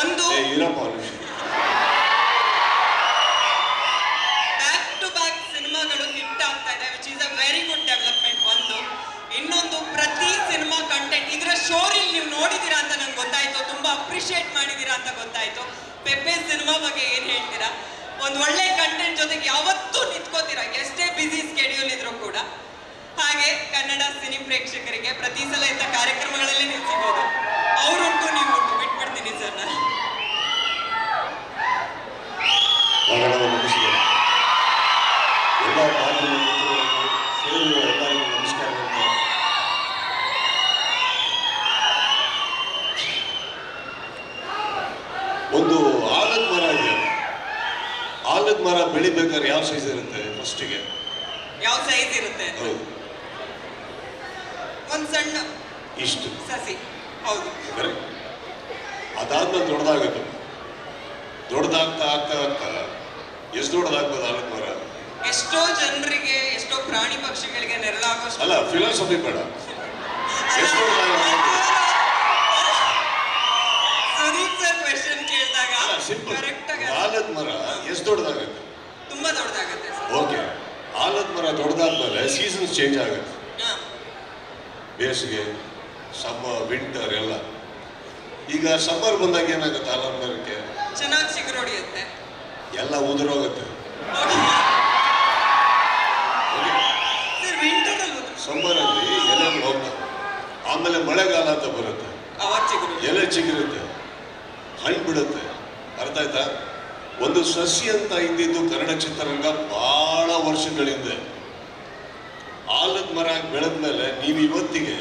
ಒಂದು. Back to back ಸಿನಿಮಾಗಳು hit ಆಗ್ತಾ ಇದೆ which is a very good development ಒಂದು. ಇನ್ನೊಂದು ಪ್ರತಿ ಸಿನಿಮಾ ಕಂಟೆಂಟ್ ಇದರ ಸ್ಟೋರಿ ನೀವು ನೋಡಿದೀರಾ ಅಂತ ನಂಗೆ ಗೊತ್ತಾಯ್ತು ತುಂಬಾ ಅಪ್ರಿಶಿಯೇಟ್ ಮಾಡಿದೀರಾ ಅಂತ ಗೊತ್ತಾಯ್ತು. ಪೆಪ್ಪೆ ಸಿನಿಮಾ ಬಗ್ಗೆ ಏನ್ ಹೇಳ್ತೀರಾ? ಒಂದು ಒಳ್ಳೆ ಕಂಟೆಂಟ್ ಜೊತೆಗೆ ಯಾವತ್ತೂ ನಿಂತ್ಕೋತೀರಾ ಎಷ್ಟೇ ಬಿಸಿ ಸ್ಕೆಡ್ಯೂಲ್ ಇದ್ರೂ ಕೂಡ. ಹಾಗೆ ಕನ್ನಡ ಸಿನಿ ಪ್ರೇಕ್ಷಕರಿಗೆ ಪ್ರತಿ ಸಲ ಇಂಥ ಕಾರ್ಯಕ್ರಮಗಳಲ್ಲಿ ನೀವು ಸಿಗೋದು ಅವರುಂಟು ನೀವು ಉಂಟು ಬಿಟ್ಬಿಡ್ತೀನಿ ಸರ್ ನಾನು ಕನ್ನಡದ ಮನುಷ್ಯ ಎಲ್ಲ ಮಾಧ್ಯಮ ಮಿತ್ರರಿಗೂ ಸೇರಿರುವ ಎಲ್ಲರಿಗೂ ನಮಸ್ಕಾರಗಳು ಒಂದು ಆಲದ ಮರ ಇದೆ ಆಲದ ಮರ ಬೆಳಿಬೇಕಾದ್ರೆ ಯಾವ ಸೈಜ್ ಇರುತ್ತೆ ಫಸ್ಟಿಗೆ ಯಾವ ಸೈಜ್ ಇರುತ್ತೆ? ಹೌದು. ಒಂದು ಸಣ್ಣ ಇಷ್ಟು. ಸಸಿ. ಹೌದು. ಕರೆಕ್ಟ್ ಅದಾದ್ಮೇಲೆ ದೊಡ್ಡದಾಗುತ್ತೆ. ದೊಡ್ಡದಾಗ್ತಾ ಆಗ್ತಾ ಆಗ್ತಾ ಎಷ್ಟು ದೊಡ್ಡದಾಗ್ಬೋದು ಆಲದ ಮರ? ಎಷ್ಟೋ ಜನರಿಗೆ ಎಷ್ಟೋ ಪ್ರಾಣಿ ಪಕ್ಷಿಗಳಿಗೆ ನೆರಳಾಗೋಷ್ಟು ಅಲ್ಲ ಫಿಲಾಸಫಿ ಬೇಡ. ಎಷ್ಟು ದೊಡ್ಡದಾಗುತ್ತೆ ಸುದೀಪ್ ಸರ್ ಕ್ವೆಶನ್ ಕೇಳಿದಾಗ ಅಲ್ಲ ಸಿಂಪಲ್ ಆಲದ ಮರ ಎಷ್ಟು ದೊಡ್ಡದಾಗುತ್ತೆ? ತುಂಬಾ ದೊಡ್ಡದಾಗುತ್ತೆ ಓಕೆ. ಆಲದ ಮರ ದೊಡ್ಡದಾದ್ಮೇಲೆ ಸೀಸನ್ಸ್ ಚೇಂಜ್ ಆಗುತ್ತೆ. ಬೇಸಿಗೆ ಸಮ್ಮರ್ ವಿಂಟರ್ ಎಲ್ಲ. ಈಗ ಸಮ್ಮರ್ ಬಂದಾಗ ಏನಾಗುತ್ತೆ ಆಲದ ಮರಕ್ಕೆ? ಚೆನ್ನಾಗಿ ಚಿಗುರೊಡೆಯುತ್ತೆ ಎಲ್ಲ ಉದುರೋಗುತ್ತೆ. ಸಮ್ಮರಲ್ಲಿ ಎಲೆ ಹೋಗ್ತವೆ ಆಮೇಲೆ ಮಳೆಗಾಲ ಅಂತ ಬರುತ್ತೆ. ಎಲೆ ಚಿಗುರುತ್ತೆ. ಹಣ್ಣು ಬಿಡುತ್ತೆ. ಅರ್ಥ ಆಯ್ತಾ ಒಂದು ಸಸಿ ಅಂತ ಇದ್ದಿದ್ದು ಕನ್ನಡ ಚಿತ್ರರಂಗ ಬಹಳ ವರ್ಷಗಳಿಂದ. ಆಲದ ಮರ ಬೆಳೆದ್ಮೇಲೆ ನೀವು ಇವತ್ತಿಗೆ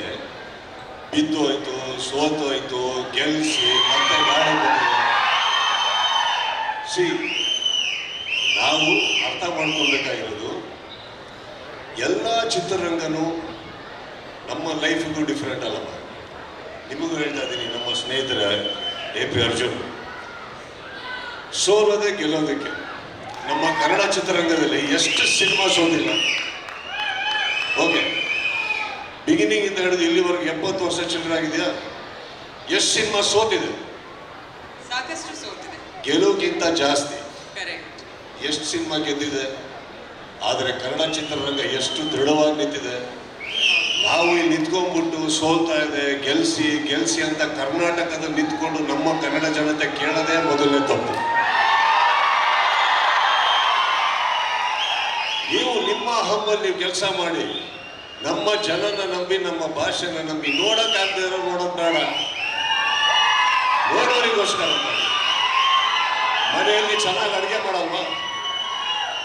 ಬಿದ್ದು ಹೋಯ್ತು, ಸೋತು ಹೋಯ್ತು, ಗೆಲ್ಸಿ ಮತ್ತೆ ಸಿ, ನಾವು ಅರ್ಥ ಮಾಡ್ಕೊಳ್ಬೇಕಾಗಿರೋದು ಎಲ್ಲ ಚಿತ್ರರಂಗನೂ ನಮ್ಮ ಲೈಫಿಗೂ ಡಿಫ್ರೆಂಟ್ ಅಲ್ಲಮ್ಮ. ನಿಮಗೂ ಹೇಳ್ತಾ ಇದ್ದೀನಿ, ನಮ್ಮ ಸ್ನೇಹಿತರ, ಎ ಪಿ ಅರ್ಜುನ್. ಸೋಲದೆ ಗೆಲ್ಲೋದಕ್ಕೆ. ನಮ್ಮ ಕನ್ನಡ ಚಿತ್ರರಂಗದಲ್ಲಿ ಎಷ್ಟು ಸಿನಿಮಾ ಸೋಲಿಲ್ಲ. ಓಕೆ. ಬಿಗಿನಿಂಗ್ ಇಂದ ಹಿಡಿದು ಇಲ್ಲಿವರೆಗೆ ಎಪ್ಪತ್ತು ವರ್ಷ ಚಿಲ್ಲರಾಗಿದೆಯಾ ಎಷ್ಟು ಸಿನಿಮಾ ಸೋತಿದೆ? ಸಾಕಷ್ಟು ಸೋತಿದೆ. ಗೆಲುವಿಗಿಂತ ಜಾಸ್ತಿ. ಎಷ್ಟು ಸಿನಿಮಾ ಗೆದ್ದಿದೆ? ಆದರೆ ಕನ್ನಡ ಚಿತ್ರರಂಗ ಎಷ್ಟು ದೃಢವಾಗಿ ನಿಂತಿದೆ? ನಾವು ಇಲ್ಲಿ ನಿಂತ್ಕೊಂಡ್ಬಿಟ್ಟು ಸೋಲ್ತಾ ಇದೆ, ಗೆಲ್ಸಿ ಗೆಲ್ಸಿ ಅಂತ ಕರ್ನಾಟಕದಲ್ಲಿ ನಿಂತ್ಕೊಂಡು ನಮ್ಮ ಕನ್ನಡ ಜನತೆ ಕೇಳೋದೇ ಮೊದಲನೇ ತಪ್ಪು. ನೀವು ನಿಮ್ಮ ಹಮ್ಮಲ್ಲಿ ನೀವು ಕೆಲಸ ಮಾಡಿ, ನಮ್ಮ ಜನನ ನಂಬಿ, ನಮ್ಮ ಭಾಷೆನ ನಂಬಿ ನೋಡಕ್ಕಾಗದೇ ಇರೋ ನೋಡೋ ಬೇಡ ನೋಡೋರಿಗೋಸ್ಕರ ಮನೆಯಲ್ಲಿ ಚೆನ್ನಾಗಿ ಅಡುಗೆ ಮಾಡಲ್ವಾ?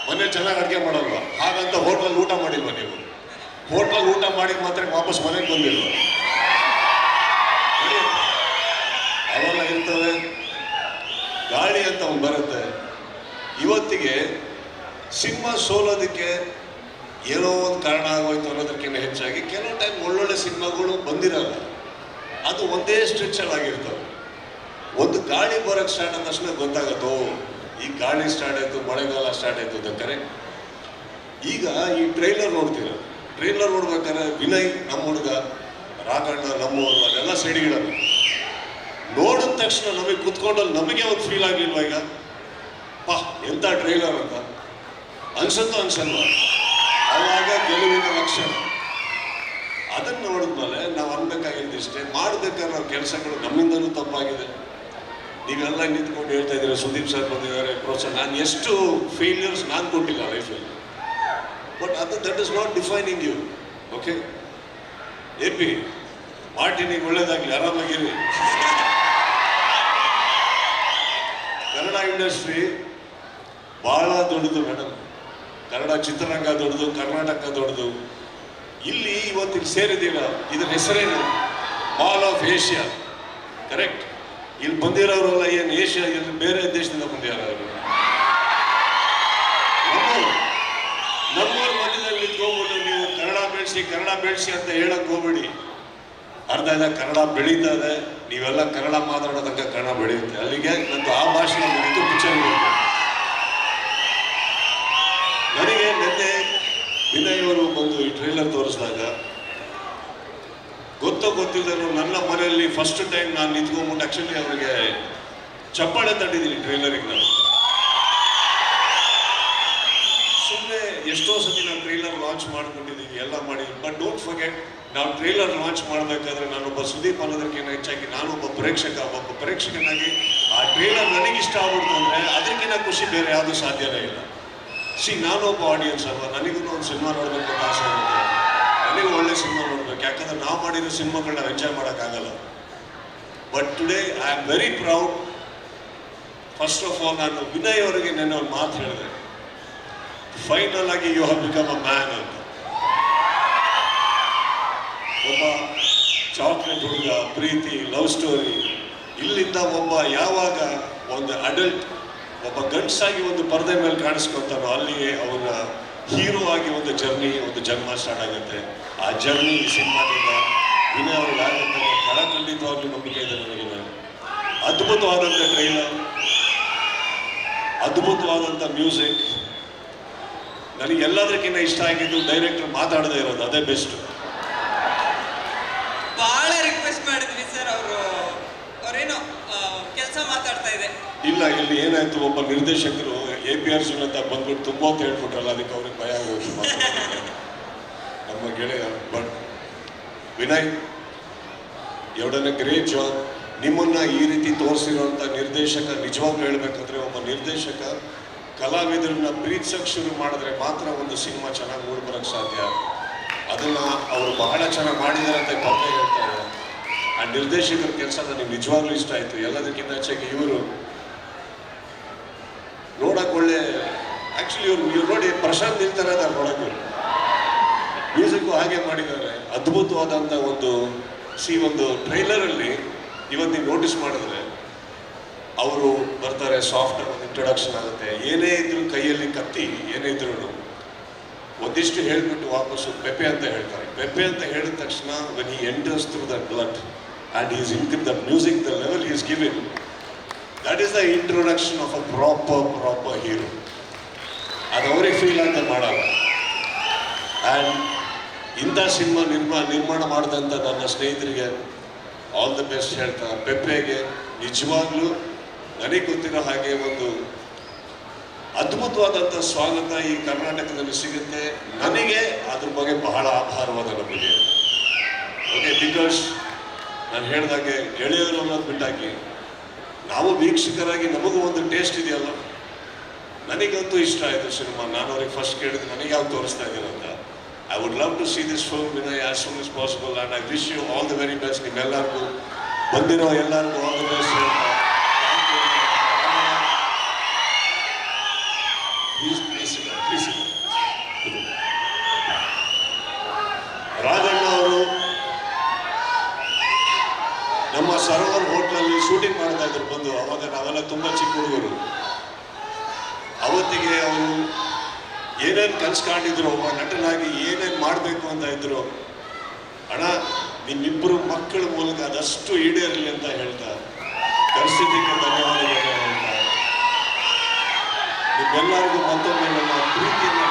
ಮನೆ ಚೆನ್ನಾಗಿ ಅಡುಗೆ ಮಾಡಲ್ವಾ? ಹಾಗಂತ ಹೋಟ್ಲಲ್ಲಿ ಊಟ ಮಾಡಿಲ್ವಾ ನೀವು? ಹೋಟ್ಲಲ್ಲಿ ಊಟ ಮಾಡಿದ ಮಾತ್ರ ವಾಪಸ್ ಮನೆಗೆ ಬಂದಿಲ್ಲ. ಅವೆಲ್ಲ ಇರ್ತದೆ ಗಾಳಿ ಅಂತ ಒಂದು ಬರುತ್ತೆ. ಇವತ್ತಿಗೆ ಸಿನಿಮಾ ಸೋಲೋದಕ್ಕೆ ಏನೋ ಒಂದು ಕಾರಣ ಆಗೋಯ್ತು ಅನ್ನೋದಕ್ಕಿಂತ ಹೆಚ್ಚಾಗಿ ಕೆಲವು ಟೈಮ್ ಒಳ್ಳೊಳ್ಳೆ ಸಿನಿಮಾಗಳು ಬಂದಿರಲ್ಲ. ಅದು ಒಂದೇ ಸ್ಟ್ರಿಕ್ಷನ್ ಆಗಿರ್ತವೆ. ಒಂದು ಗಾಳಿ ಬರೋಕ್ಕೆ ಸ್ಟಾರ್ಟ್ ಆದ ತಕ್ಷಣ ಗೊತ್ತಾಗತ್ತೋ, ಈ ಗಾಳಿ ಸ್ಟಾರ್ಟ್ ಆಯಿತು, ಮಳೆಗಾಲ ಸ್ಟಾರ್ಟ್ ಆಯಿತು ಅಂತ ಕರೆ. ಈಗ ಈ ಟ್ರೈಲರ್ ನೋಡ್ತೀರ? ಟ್ರೈಲರ್ ನೋಡ್ಬೇಕಾದ್ರೆ ವಿನಯ್ ನಮ್ಮ ಹುಡುಗ, ರಾಘಣ್ಣ ನಮ್ಮವರು ಅಲ್ಲೆಲ್ಲ ಸೈಡ್ಗಿಡಲ್ಲ ನೋಡಿದ ತಕ್ಷಣ ನಮಗೆ ಕುತ್ಕೊಂಡಲ್ಲಿ ನಮಗೆ ಒಂದು ಫೀಲ್ ಆಗಿಲ್ವ ಈಗ? ಪಾ ಎಂಥ ಟ್ರೈಲರ್ ಅಂತ? ಅನ್ಸತ್ತೋ ಅನ್ಸಲ್ವ? ಅವಾಗ ಗೆಲುವಿನ ಲಕ್ಷಣ. ಅದನ್ನು ನೋಡಿದ್ಮೇಲೆ ನಾವು ಅನ್ಬೇಕಾಗಿದ್ದಿಷ್ಟೇ ಮಾಡ್ಬೇಕಾದ್ರೆ ನಾವು ಕೆಲಸಗಳು ನಮ್ಮಿಂದಲೂ ತಪ್ಪಾಗಿದೆ. ನೀವೆಲ್ಲ ನಿಂತ್ಕೊಂಡು ಹೇಳ್ತಾ ಇದ್ದೀರಾ, ಸುದೀಪ್ ಸರ್ ಬಂದಿದ್ದಾರೆ, ಪ್ರೋತ್ಸಾಹ. ನಾನು ಎಷ್ಟು ಫೇಲ್ಯೂರ್ಸ್ ನಾನು ಕೊಟ್ಟಿಲ್ಲ ಲೈಫಲ್ಲಿ ಬಟ್ ಅದು that is not defining you okay A P ಮಾರ್ಟಿನಿಗೆ ಒಳ್ಳೇದಾಗಲಿ, ಆರಾಮಾಗಿರಿ. ಕನ್ನಡ ಇಂಡಸ್ಟ್ರಿ ಭಾಳ ದೊಡ್ಡದು ಮೇಡಮ್ ಕನ್ನಡ ಚಿತ್ರರಂಗ ದೊಡ್ಡದು, ಕರ್ನಾಟಕ ದೊಡ್ಡದು. ಇಲ್ಲಿ ಇವತ್ತಿಗೆ ಸೇರಿದ್ದೀರ? ಇದರ ಹೆಸರೇನು? ಮಾಲ್ ಆಫ್ ಏಷ್ಯಾ ಕರೆಕ್ಟ್ ಇಲ್ಲಿ ಬಂದಿರೋರೆಲ್ಲ ಏನು ಏಷ್ಯಾ ಇಲ್ಲಿ ಬೇರೆ ದೇಶದಿಂದ ಬಂದಿರೋರು ನಮ್ಮವ್ರು ನಮ್ಮವ್ರ ಮಧ್ಯದಲ್ಲಿ ನಿಂತ್ಕೊಂಡ್ಬಿಟ್ಟು ನೀವು ಕನ್ನಡ ಬೆಳೆಸಿ ಕನ್ನಡ ಬೆಳೆಸಿ ಅಂತ ಹೇಳಕ್ ಹೋಗ್ಬೇಡಿ. ಅರ್ಧ ಇದೆ, ಕನ್ನಡ ಬೆಳೀತಾ ಇದೆ. ನೀವೆಲ್ಲ ಕನ್ನಡ ಮಾತಾಡೋ ತನಕ ಕನ್ನಡ ಬೆಳೆಯುತ್ತೆ. ಅಲ್ಲಿಗೆ ನಂದು ಆ ಭಾಷೆ ಮುಗಿತು, ಪಿಕ್ಚರ್ ನನಗೆ ನಿನ್ನೆ ವಿನಯ್ ಅವರು ಬಂದು ಈ ಟ್ರೈಲರ್ ತೋರಿಸಿದಾಗ, ಗೊತ್ತೋ ಗೊತ್ತಿಲ್ಲದೂ ನನ್ನ ಮನೆಯಲ್ಲಿ ಫಸ್ಟ್ ಟೈಮ್ ನಾನು ನಿಂತ್ಕೊಂಡ್ಬಿಟ್ಟು ಆ್ಯಕ್ಚುಲಿ ಅವರಿಗೆ ಚಪ್ಪಾಳೆ ತಟ್ಟಿದ್ದೀನಿ ಟ್ರೈಲರಿಗೆ ನಾನು. ಎಷ್ಟೋ ಸತಿ ನಾವು ಟ್ರೈಲರ್ ಲಾಂಚ್ ಮಾಡ್ಕೊಂಡಿದ್ದೀನಿ, ಎಲ್ಲ ಮಾಡಿ. ಬಟ್ ಡೋಂಟ್ ಫರ್ಗೆಟ್ ನಾವು ಟ್ರೈಲರ್ ಲಾಂಚ್ ಮಾಡಬೇಕಾದ್ರೆ ನಾನೊಬ್ಬ ಸುದೀಪ್ ಅನ್ನೋದಕ್ಕಿಂತ ಹೆಚ್ಚಾಗಿ ನಾನೊಬ್ಬ ಪ್ರೇಕ್ಷಕ, ಒಬ್ಬ ಪ್ರೇಕ್ಷಕನಾಗಿ ಆ ಟ್ರೈಲರ್ ನನಗೆ ಇಷ್ಟ ಆಗ್ಬಿಡ್ತು ಅಂದರೆ ಅದಕ್ಕಿಂತ ಖುಷಿ ಬೇರೆ ಯಾವುದೂ ಸಾಧ್ಯವೇ ಇಲ್ಲ. ಸಿ ನಾನೊಬ್ಬ ಆಡಿಯನ್ಸ್ ಅಲ್ವಾ? ನನಗೂ ಒಂದು ಸಿನಿಮಾ ನೋಡಬೇಕು ಆಸೆ ಇರುತ್ತೆ. ನನಗೂ ಒಳ್ಳೆ ಸಿನಿಮಾ ನೋಡಬೇಕು. ಯಾಕಂದ್ರೆ ನಾವು ಮಾಡಿರೋ ಸಿನಿಮಾಗಳನ್ನ ಎಂಜಾಯ್ ಮಾಡೋಕ್ಕಾಗಲ್ಲ. But today I am very proud first of all ನಾನು ವಿನಯ್ ಅವರಿಗೆ ನೆನ್ನೆ ಒಂದು ಮಾತು ಹೇಳಿದೆ. ಫೈನಲ್ ಆಗಿ you have become a man ಅಂತ. ಒಬ್ಬ ಚಾಕ್ಲೇಟ್ ಹುಡುಗ, ಪ್ರೀತಿ ಲವ್ ಸ್ಟೋರಿ ಇಲ್ಲಿಂದ ಒಬ್ಬ ಯಾವಾಗ ಒಂದು ಅಡಲ್ಟ್ ಒಬ್ಬ ಗಂಡಸಾಗಿ ಒಂದು ಪರದೆ ಮೇಲೆ ಕಾಣಿಸ್ಕೊತಾನೋ ಅಲ್ಲಿಯೇ ಅವನ ಹೀರೋ ಆಗಿ ಒಂದು ಜರ್ನಿ ಒಂದು ಜನ್ಮ ಸ್ಟಾರ್ಟ್ ಆಗುತ್ತೆ. ಆ ಜರ್ನಿ ಸಿನಿಮಾದಿಂದ ಅವ್ರಿಗೆ ಆಗುತ್ತೆ ಖಡ ಖಂಡಿತವಾಗ್ಲೂ ನಂಬಿಕೆ ಇದೆ ನನಗೆ ನಾನು ಅದ್ಭುತವಾದಂಥ ಟ್ರೈಲರ್ ಅದ್ಭುತವಾದಂಥ ಮ್ಯೂಸಿಕ್ ನನಗೆ ಎಲ್ಲದಕ್ಕಿಂತ ಇಷ್ಟ ಆಗಿದ್ದು ಡೈರೆಕ್ಟರ್ ಮಾತಾಡದೇ ಇರೋದು ಅದೇ ಬೆಸ್ಟ್ ಬಹಳ ರಿಕ್ವೆಸ್ಟ್ ಮಾಡಿದ್ವಿ ಸರ್ ಅವರು. ಅವರೇನೋ ಕೆಲಸ ಮಾತಾಡ್ತಾ ಇದೆ. ಇಲ್ಲ ಇಲ್ಲಿ ಏನಾಯ್ತು ಒಬ್ಬ ನಿರ್ದೇಶಕರು ಎ ಪಿ ಆರ್ ಅಂತ ಬಂದ್ಬಿಟ್ಟು ತುಂಬ ಅಂತ ಹೇಳ್ಬಿಟ್ರಲ್ಲ ಅದಕ್ಕೆ ಅವ್ರಿಗೆ ಭಯ ಆಗೋದು. ನಮ್ಮ ಗೆಳೆಯ ಬಟ್ ವಿನಯ್ ಎರಡನೇ ಗ್ರೇಟ್ ಜಾಬ್ ನಿಮ್ಮನ್ನ ಈ ರೀತಿ ತೋರಿಸಿರುವಂತ ನಿರ್ದೇಶಕ ನಿಜವಾಗ್ಲೂ ಹೇಳ್ಬೇಕಂದ್ರೆ ಒಬ್ಬ ನಿರ್ದೇಶಕ ಕಲಾವಿದರನ್ನ ಪ್ರೀತಿಸಕ್ಕೆ ಶುರು ಮಾಡಿದ್ರೆ ಮಾತ್ರ ಒಂದು ಸಿನಿಮಾ ಚೆನ್ನಾಗಿ ಮೂಡ್ಬರಕ್ಕೆ ಸಾಧ್ಯ. ಅದನ್ನ ಅವರು ಬಹಳ ಚೆನ್ನಾಗಿ ಮಾಡಿದ್ದಾರೆ ಅಂತ ಪದೇ ಹೇಳ್ತಾ ಇದ್ದಾರೆ. ಆ ನಿರ್ದೇಶಕರ ಕೆಲಸ ನನಗೆ ನಿಜವಾಗ್ಲೂ ಇಷ್ಟ ಆಯ್ತು. ಎಲ್ಲದಕ್ಕಿಂತ ಹೆಚ್ಚಾಗಿ ಇವರು ನೋಡಕ್ ಒಳ್ಳೆ ಆ್ಯಕ್ಚುಲಿ ಇವರು ಇವ್ರು ನೋಡಿ ಪ್ರಶಾಂತ್ ನಿಲ್ತಾರೆ ಅದ ನೋಡಕ್ಕೆ ಮ್ಯೂಸಿಕ್ಕು ಹಾಗೆ ಮಾಡಿದ್ದಾರೆ. ಅದ್ಭುತವಾದಂಥ ಒಂದು ಸಿ ಒಂದು ಟ್ರೈಲರಲ್ಲಿ ಇವತ್ತು ನೀವು ನೋಟಿಸ್ ಮಾಡಿದ್ರೆ ಅವರು ಬರ್ತಾರೆ ಸಾಫ್ಟ್ ಇಂಟ್ರೊಡಕ್ಷನ್ ಆಗುತ್ತೆ. ಏನೇ ಇದ್ರು ಕೈಯಲ್ಲಿ ಕತ್ತಿ, ಏನೇ ಇದ್ರು ಒಂದಿಷ್ಟು ಹೇಳ್ಬಿಟ್ಟು ವಾಪಸ್ಸು ಪೆಪೆ ಅಂತ ಹೇಳ್ತಾರೆ. ಪೆಪೆ ಅಂತ ಹೇಳಿದ ತಕ್ಷಣ ವೆನ್ ಈ enters through the blood and is in the music the level is given that is the introduction of a proper proper hero ಅದು ಅವ್ರಿಗೆ ಫೀಲ್ ಅಂತ ಮಾಡಲ್ಲ. ಆ್ಯಂಡ್ ಇಂಥ ಸಿನಿಮಾ ನಿರ್ಮಾ, ನಿರ್ಮಾಣ ಮಾಡಿದಂಥ ನನ್ನ ಸ್ನೇಹಿತರಿಗೆ ಆಲ್ ದ ಬೆಸ್ಟ್ ಹೇಳ್ತಾ ಪೆಪ್ಪೆಗೆ ನಿಜವಾಗ್ಲೂ ನನಗೆ ಗೊತ್ತಿರೋ ಹಾಗೆ ಒಂದು ಅದ್ಭುತವಾದಂಥ ಸ್ವಾಗತ ಈ ಕರ್ನಾಟಕದಲ್ಲಿ ಸಿಗುತ್ತೆ. ನನಗೆ ಅದ್ರ ಬಗ್ಗೆ ಬಹಳ ಆಭಾರವಾದ ನಮಗೆ. ಓಕೆ ಬಿಕಾಸ್ ನಾನು ಹೇಳಿದಾಗೆ ಗೆಳೆಯರು ಅನ್ನೋದು ಬಿಟ್ಟಾಕಿ ನಾವು ವೀಕ್ಷಕರಾಗಿ ನಮಗೂ ಒಂದು ಟೇಸ್ಟ್ ಇದೆಯಲ್ಲ. ನನಗಂತೂ ಇಷ್ಟ ಆಯಿತು ಸಿನಿಮಾ. ನಾನು ಅವ್ರಿಗೆ ಫಸ್ಟ್ ಕೇಳಿದ್ದು ನನಗೆ ಯಾವ ತೋರಿಸ್ತಾ ಇದ್ದೀನಿ ಅಂತ. I would love to see this film when as soon is possible and I wish you all the very best ನಿಮ್ಮೆಲ್ಲರಿಗೂ. ಬಂದಿರೋ ಎಲ್ಲರಿಗೂ ಆಲ್ ದ ಬೆಸ್ಟ್ ರಾಜಣ್ಣ ಅವರು ನಮ್ಮ ಸರೋವರ್ ಹೋಟ್ಲಲ್ಲಿ ಶೂಟಿಂಗ್ ಮಾಡ್ತಾ ಇದ್ರು ಬಂದು. ಅವಾಗ ನಾವೆಲ್ಲ ತುಂಬ ಚಿಕ್ಕ ಹುಡುಗರು. ಅವತ್ತಿಗೆ ಅವರು ಏನೇನು ಕನ್ಸು ಕಾಣಿದ್ರು ಒಬ್ಬ ನಟನಾಗಿ ಏನೇನು ಮಾಡಬೇಕು ಅಂತ ಇದ್ರು. ಅಣ್ಣ ನಿಮ್ಮಿಬ್ಬರು ಮಕ್ಕಳ ಮೂಲಕ ಅದಷ್ಟು ಈಡೇರಲಿ ಅಂತ ಹೇಳ್ತಾ. ಪರಿಸ್ಥಿತಿಗೆ ಧನ್ಯವಾದಗಳು. ನಿಮ್ಮೆಲ್ಲರಿಗೂ ಮತ್ತೊಮ್ಮೆ ನನ್ನ ಪ್ರೀತಿಯನ್ನು